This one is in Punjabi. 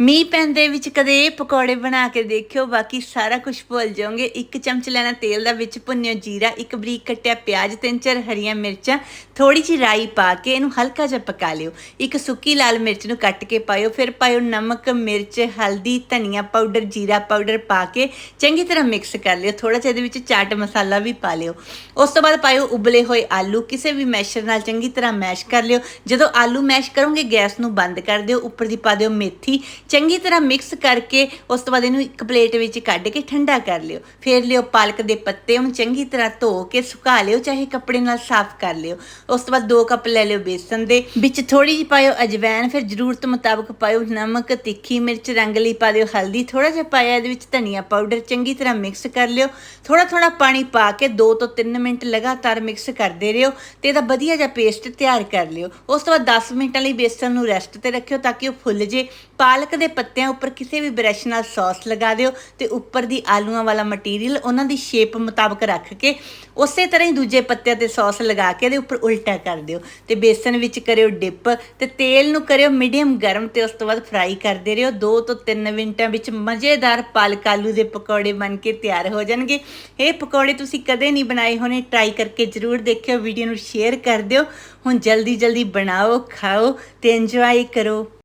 ਮੀਂਹ ਪੈਂਦੇ ਵਿੱਚ ਕਦੇ ਇਹ ਪਕੌੜੇ ਬਣਾ ਕੇ ਦੇਖਿਓ, ਬਾਕੀ ਸਾਰਾ ਕੁਝ ਭੁੱਲ ਜਾਓਗੇ। ਇੱਕ ਚਮਚ ਲੈਣਾ ਤੇਲ ਦਾ ਵਿੱਚ ਭੁੰਨਿਓ ਜੀਰਾ, ਇੱਕ ਬਰੀਕ ਕੱਟਿਆ ਪਿਆਜ਼, ਤਿੰਨ ਚਾਰ ਹਰੀਆਂ ਮਿਰਚਾਂ ਥੋੜੀ ਜਿਹੀ ਰਾਈ ਪਾ ਕੇ ਇਹਨੂੰ ਹਲਕਾ ਜਿਹਾ ਪਕਾ ਲਿਓ। ਇੱਕ ਸੁੱਕੀ ਲਾਲ ਮਿਰਚ ਨੂੰ ਕੱਟ ਕੇ ਪਾਇਓ, ਫਿਰ ਪਾਇਓ ਨਮਕ, ਮਿਰਚ, ਹਲਦੀ, ਧਨੀਆ ਪਾਊਡਰ, ਜੀਰਾ ਪਾਊਡਰ ਪਾ ਕੇ ਚੰਗੀ ਤਰ੍ਹਾਂ ਮਿਕਸ ਕਰ ਲਿਓ। ਥੋੜਾ ਜਿਹਾ ਇਹਦੇ ਵਿੱਚ ਚਾਟ ਮਸਾਲਾ ਵੀ ਪਾ ਲਿਓ। ਉਸ ਤੋਂ ਬਾਅਦ ਪਾਇਓ ਉਬਲੇ ਹੋਏ ਆਲੂ, ਕਿਸੇ ਵੀ ਮੈਸ਼ਰ ਨਾਲ ਚੰਗੀ ਤਰ੍ਹਾਂ ਮੈਸ਼ ਕਰ ਲਿਓ। ਜਦੋਂ ਆਲੂ ਮੈਸ਼ ਕਰੋਗੇ, ਗੈਸ ਨੂੰ ਬੰਦ ਕਰ ਦਿਓ, ਉੱਪਰ ਦੀ ਪਾ ਦਿਓ ਮੇਥੀ ਚੰਗੀ ਤਰ੍ਹਾਂ ਮਿਕਸ ਕਰਕੇ ਉਸ ਤੋਂ ਬਾਅਦ ਇਹਨੂੰ ਇੱਕ ਪਲੇਟ ਵਿੱਚ ਕੱਢ ਕੇ ਠੰਡਾ ਕਰ ਲਿਓ। ਫਿਰ ਲਿਓ ਪਾਲਕ ਦੇ ਪੱਤੇ, ਉਹਨੂੰ ਚੰਗੀ ਤਰ੍ਹਾਂ ਧੋ ਕੇ ਸੁਕਾ ਲਿਓ, ਚਾਹੇ ਕੱਪੜੇ ਨਾਲ ਸਾਫ਼ ਕਰ ਲਿਓ। ਉਸ ਤੋਂ ਬਾਅਦ 2 ਕੱਪ ਲੈ ਲਿਓ ਬੇਸਨ ਦੇ। ਵਿੱਚ ਥੋੜੀ ਜਿਹੀ ਪਾਇਓ ਅਜਵਾਇਣ ਫਿਰ ਜ਼ਰੂਰਤ ਮੁਤਾਬਕ ਪਾਇਓ ਨਮਕ, ਤਿੱਖੀ ਮਿਰਚ, ਰੰਗ ਲਈ ਪਾ ਦਿਓ ਹਲਦੀ। ਥੋੜਾ ਜਿਹਾ ਪਾਇਆ ਇਹਦੇ ਵਿੱਚ ਧਨੀਆ ਪਾਊਡਰ ਚੰਗੀ ਤਰ੍ਹਾਂ ਮਿਕਸ ਕਰ ਲਿਓ। ਥੋੜਾ ਥੋੜਾ ਪਾਣੀ ਪਾ ਕੇ 2 ਤੋਂ 3 ਮਿੰਟ ਲਗਾਤਾਰ ਮਿਕਸ ਕਰਦੇ ਰਹੋ ਤੇ ਇਹਦਾ ਵਧੀਆ ਜਿਹਾ ਪੇਸਟ ਤਿਆਰ ਕਰ ਲਿਓ। ਉਸ ਤੋਂ ਬਾਅਦ 10 ਮਿੰਟਾਂ ਲਈ ਬੇਸਨ ਨੂੰ ਰੈਸਟ ਤੇ ਰੱਖਿਓ ਤਾਂ ਕਿ ਉਹ ਫੁੱਲ ਜੇ। ਪਾਲਕ ਦੇ ਪੱਤਿਆਂ ਉੱਪਰ ਕਿਸੇ ਵੀ ਬ੍ਰਸ਼ ਨਾਲ ਸੌਸ ਲਗਾ ਦਿਓ ਤੇ ਉੱਪਰ ਦੀ ਆਲੂਆਂ ਵਾਲਾ ਮਟੀਰੀਅਲ ਉਹਨਾਂ ਦੀ ਸ਼ੇਪ ਮੁਤਾਬਕ ਰੱਖ ਕੇ ਉਸੇ ਤਰ੍ਹਾਂ ਹੀ ਦੂਜੇ ਪੱਤਿਆਂ ਤੇ ਸੌਸ ਲਗਾ ਕੇ ਇਹਦੇ ਉੱਪਰ ਉਲਟਾ ਕਰ ਦਿਓ ਤੇ ਬੇਸਨ ਵਿੱਚ ਕਰਿਓ ਡਿਪ ਤੇ ਤੇਲ ਨੂੰ ਕਰਿਓ ਮੀਡੀਅਮ ਗਰਮ ਤੇ ਉਸ ਤੋਂ ਬਾਅਦ ਫਰਾਈ ਕਰਦੇ ਰਹੋ। 2 ਤੋਂ 3 ਮਿੰਟਾਂ ਵਿੱਚ ਮਜ਼ੇਦਾਰ ਪਾਲਕ ਆਲੂ ਦੇ ਪਕੌੜੇ ਬਣ ਕੇ ਤਿਆਰ ਹੋ ਜਾਣਗੇ। ਇਹ ਪਕੌੜੇ ਤੁਸੀਂ ਕਦੇ ਨਹੀਂ ਬਣਾਏ ਹੋਣੇ ਟਰਾਈ ਕਰਕੇ ਜਰੂਰ ਦੇਖਿਓ ਵੀਡੀਓ ਨੂੰ ਸ਼ੇਅਰ ਕਰ ਦਿਓ। ਹੁਣ ਜਲਦੀ ਜਲਦੀ ਬਣਾਓ, ਖਾਓ ਤੇ ਇੰਜੋਏ ਕਰੋ।